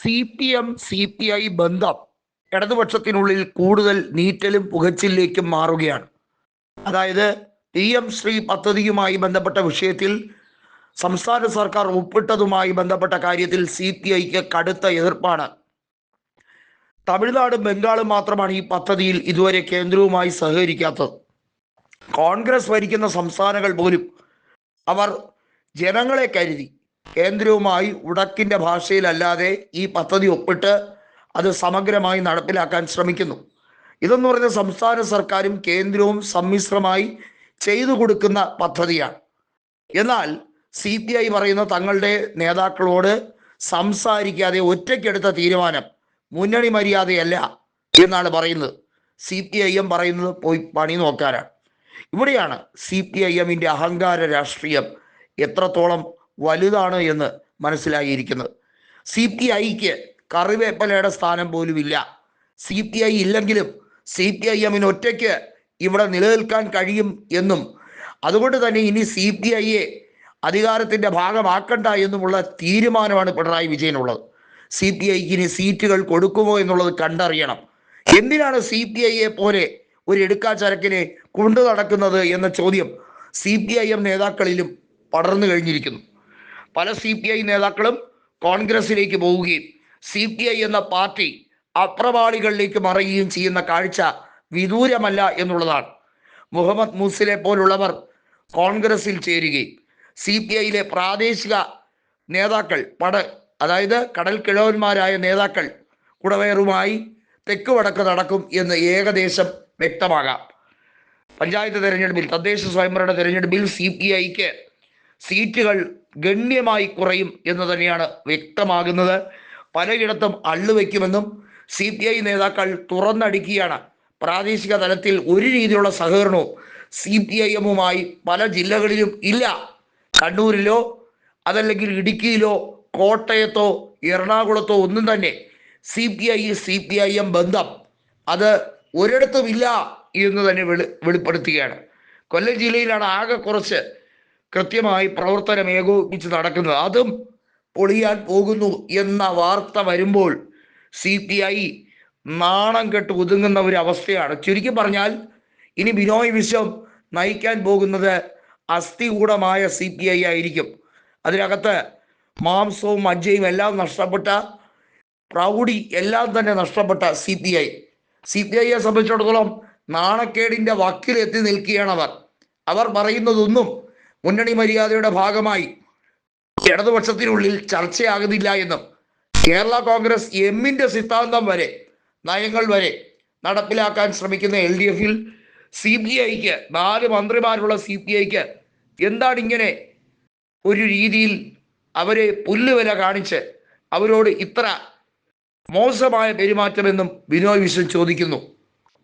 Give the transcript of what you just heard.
C P M C P I ബന്ധം ഇടതുപക്ഷത്തിനുള്ളിൽ കൂടുതൽ നീറ്റലും പുകച്ചിലേക്കും മാറുകയാണ്. അതായത് പി എം ശ്രീ പദ്ധതിയുമായി ബന്ധപ്പെട്ട വിഷയത്തിൽ സംസ്ഥാന സർക്കാർ ഒപ്പിട്ടതുമായി ബന്ധപ്പെട്ട കാര്യത്തിൽ സി പി ഐക്ക് കടുത്ത എതിർപ്പാണ്. തമിഴ്നാടും ബംഗാളും മാത്രമാണ് ഈ പദ്ധതിയിൽ ഇതുവരെ കേന്ദ്രവുമായി സഹകരിക്കാത്തത്. കോൺഗ്രസ് ഭരിക്കുന്ന സംസ്ഥാനങ്ങൾ പോലും അവർ ജനങ്ങളെ കരുതി കേന്ദ്രവുമായി ഉടക്കിന്റെ ഭാഷയിലല്ലാതെ ഈ പദ്ധതി ഒപ്പിട്ട് അത് സമഗ്രമായി നടപ്പിലാക്കാൻ ശ്രമിക്കുന്നു. ഇതെന്ന് പറയുന്ന സംസ്ഥാന സർക്കാരും കേന്ദ്രവും സമ്മിശ്രമായി ചെയ്തു കൊടുക്കുന്ന പദ്ധതിയാണ്. എന്നാൽ സി പി ഐ പറയുന്ന തങ്ങളുടെ നേതാക്കളോട് സംസാരിക്കാതെ ഒറ്റയ്ക്കെടുത്ത തീരുമാനം മുന്നണി മര്യാദയല്ല എന്നാണ് പറയുന്നത്. സി പി ഐ എം പറയുന്നത് പോയി പണി നോക്കാനാണ്. ഇവിടെയാണ് സി പി ഐ എമ്മിന്റെ അഹങ്കാര രാഷ്ട്രീയം എത്രത്തോളം വലുതാണ് എന്ന് മനസ്സിലായിരിക്കുന്നത്. സി പി ഐക്ക് കറിവേപ്പലയുടെ സ്ഥാനം പോലുമില്ല. സി പി ഐ ഇല്ലെങ്കിലും സി പി ഐ എമ്മിന് ഒറ്റയ്ക്ക് ഇവിടെ നിലനിൽക്കാൻ കഴിയും എന്നും. അതുകൊണ്ട് തന്നെ ഇനി സി പി ഐയെ അധികാരത്തിന്റെ ഭാഗമാക്കണ്ട എന്നുമുള്ള തീരുമാനമാണ് പിണറായി വിജയനുള്ളത്. സി പി ഐക്ക് ഇനി സീറ്റുകൾ കൊടുക്കുമോ എന്നുള്ളത് കണ്ടറിയണം. എന്തിനാണ് സി പി ഐയെ പോലെ ഒരു എടുക്കാച്ചരക്കിനെ കൊണ്ടു നടക്കുന്നത് എന്ന ചോദ്യം സി പി ഐ എം നേതാക്കളിലും പടർന്നു കഴിഞ്ഞിരിക്കുന്നു. പല സി പി ഐ നേതാക്കളും കോൺഗ്രസിലേക്ക് പോവുകയും സി പി ഐ എന്ന പാർട്ടി അപ്രവാളികളിലേക്ക് മറയുകയും ചെയ്യുന്ന കാഴ്ച വിദൂരമല്ല എന്നുള്ളതാണ്. മുഹമ്മദ് മുസിലെ പോലുള്ളവർ കോൺഗ്രസിൽ ചേരുകയും സി പി ഐയിലെ പ്രാദേശിക നേതാക്കൾ പട അതായത് കടൽ കിഴവന്മാരായ നേതാക്കൾ കുടവേറുമായി തെക്ക് വടക്ക് നടക്കും എന്ന് ഏകദേശം വ്യക്തമാകാം. പഞ്ചായത്ത് തെരഞ്ഞെടുപ്പിൽ തദ്ദേശ സ്വയംഭരണ തെരഞ്ഞെടുപ്പിൽ സി പി ഐക്ക് സീറ്റുകൾ ഗണ്യമായി കുറയും എന്ന് തന്നെയാണ് വ്യക്തമാകുന്നത്. പലയിടത്തും അള്ളുവെക്കുമെന്നും സി പി ഐ നേതാക്കൾ തുറന്നടിക്കുകയാണ്. പ്രാദേശിക തലത്തിൽ ഒരു രീതിയിലുള്ള സഹകരണവും സി പി ഐ എമ്മുമായി പല ജില്ലകളിലും ഇല്ല. കണ്ണൂരിലോ അതല്ലെങ്കിൽ ഇടുക്കിയിലോ കോട്ടയത്തോ എറണാകുളത്തോ ഒന്നും തന്നെ C P I C P I M ബന്ധം അത് ഒരിടത്തും ഇല്ല എന്ന് തന്നെ വെളി വെളിപ്പെടുത്തുകയാണ്. കൊല്ലം ജില്ലയിലാണ് ആകെ കുറച്ച് കൃത്യമായി പ്രവർത്തനം ഏകോപിപ്പിച്ച് നടക്കുന്നത്. അതും പൊളിയാൻ പോകുന്നു എന്ന വാർത്ത വരുമ്പോൾ സി പി ഐ നാണം കെട്ട് ഒതുങ്ങുന്ന ഒരു അവസ്ഥയാണ്. ചുരുക്കി പറഞ്ഞാൽ ഇനി ബിനോയ് വിശ്വം നയിക്കാൻ പോകുന്നത് അസ്ഥികൂടമായ സി പി ഐ ആയിരിക്കും. അതിനകത്ത് മാംസവും മജ്ജയും എല്ലാം നഷ്ടപ്പെട്ട പ്രൗഢി എല്ലാം തന്നെ നഷ്ടപ്പെട്ട C P I. C P ഐയെ സംബന്ധിച്ചിടത്തോളം നാണക്കേടിന്റെ വക്കിലെത്തി നിൽക്കുകയാണ് അവർ. അവർ പറയുന്നതൊന്നും മുന്നണി മര്യാദയുടെ ഭാഗമായി ഇടതുപക്ഷത്തിനുള്ളിൽ ചർച്ചയാകുന്നില്ല എന്നും കേരള കോൺഗ്രസ് എമ്മിന്റെ സിദ്ധാന്തം വരെ നയങ്ങൾ വരെ നടപ്പിലാക്കാൻ ശ്രമിക്കുന്ന എൽ ഡി എഫിൽ സി പി ഐക്ക് നാല് മന്ത്രിമാരുള്ള സി പി ഐക്ക് എന്താണ് ഇങ്ങനെ ഒരു രീതിയിൽ അവരെ പുല്ലുവില കാണിച്ച് അവരോട് ഇത്ര മോശമായ പെരുമാറ്റമെന്നും ബിനോയ് വിശ്വൻ ചോദിക്കുന്നു.